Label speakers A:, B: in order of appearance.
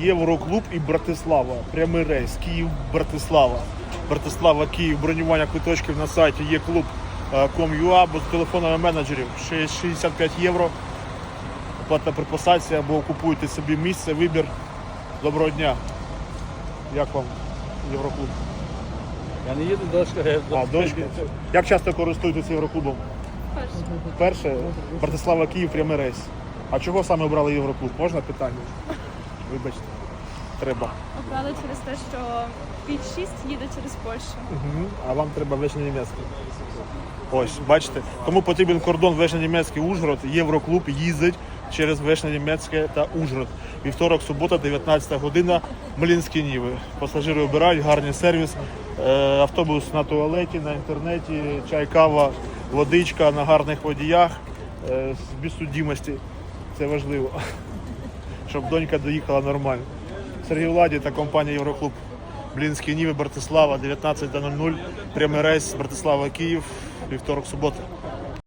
A: Євроклуб і Братислава. Прямий рейс. Київ, Братислава. Братислава, Київ. Бронювання квиточків на сайті є клуб Com.ua або з телефонами менеджерів 65 євро. Оплата при посадці або купуйте собі місце, вибір. Доброго дня. Як вам Євроклуб?
B: Я не їду дошка.
A: А, дочка. Як часто користуєтесь Євроклубом? Перше, Братислава Київ прямий рейс. А чого саме обрали Євроклуб? Можна питання? Вибачте. Треба.
C: Обрали через те, що під 6 їде через Польщу.
A: Угу. А вам треба вечно-німецький. Ось, бачите, кому потрібен кордон вечно-німецький Ужгород, Євроклуб їздить через вечно-німецьке та Ужгород. Вівторок, субота, 19 година, Млінські Ніви. Пасажири обирають, гарний сервіс, е, автобус на туалеті, на інтернеті, чай, кава, водичка на гарних водіях е, без судимості. Це важливо, щоб донька доїхала нормально. Сергій Владі та компанія Євроклуб. Блінський Ніви, Братислава, 19.00, прямий рейс Братислава Київ, вівторок, субота.